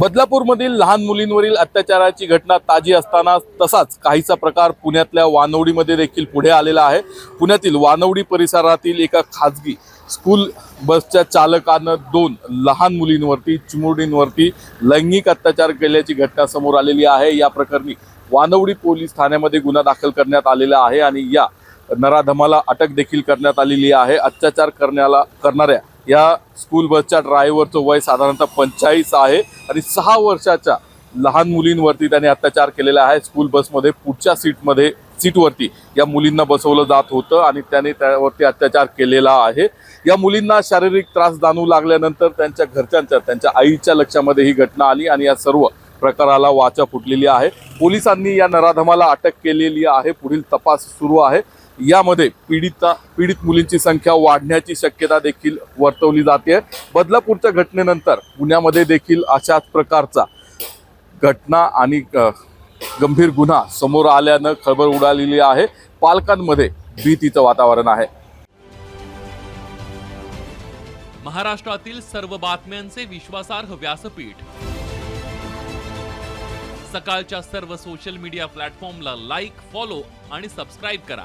बदलापूरमधील लहान मुलींवरील अत्याचाराची घटना ताजी असताना तसाच काहीचा प्रकार पुण्यातल्या वानवडीमध्ये देखील पुढे आलेला आहे. पुण्यातील वानवडी परिसरातील एका खाजगी स्कूल बसच्या चालकानं दोन लहान मुलींवरती चिमुरडींवरती लैंगिक अत्याचार केल्याची घटना समोर आलेली आहे. या प्रकरणी वानवडी पोलीस ठाण्यामध्ये गुन्हा दाखल करण्यात आलेला आहे आणि या नराधमाला अटक देखील करण्यात आलेली आहे. अत्याचार करण्याला करणाऱ्या या स्कूल बसच्या ड्रायव्हरचं वय साधारणतः पंचाळीस आहे. आणि सहा वर्षाच्या लहान मुलींवरती त्याने अत्याचार केलेला आहे स्कूल बसमध्ये पुढच्या सीटमध्ये सीटवरती या मुलींना बसवलं जात होतं आणि त्याने त्यावरती अत्याचार केलेला आहे. या मुलींना शारीरिक त्रास जाणू लागल्यानंतर त्यांच्या घरच्यांच्या त्यांच्या आईच्या लक्षामध्ये ही घटना आली आणि या सर्व प्रकाराला वाचा फुटलेली आहे. पोलिसांनी या नराधमाला अटक केलेली आहे. पुढील तपास सुरू आहे. यामध्ये पीडिता पीडित मुलींची संख्या वाढण्याची शक्यता देखील वर्तवली जाते. बदलापूरच्या घटनेनंतर पुण्यामध्ये देखील अशाच प्रकारचा घटना आणि गंभीर गुन्हा समोर आल्यानं खळबळ उडालेली आहे. पालकांमध्ये भीतीचं वातावरण आहे. महाराष्ट्रातील सर्व बातम्यांचे विश्वासार्ह व्यासपीठ. सकाळच्या सर्व सोशल मीडिया प्लॅटफॉर्मला लाईक फॉलो आणि सबस्क्राईब करा.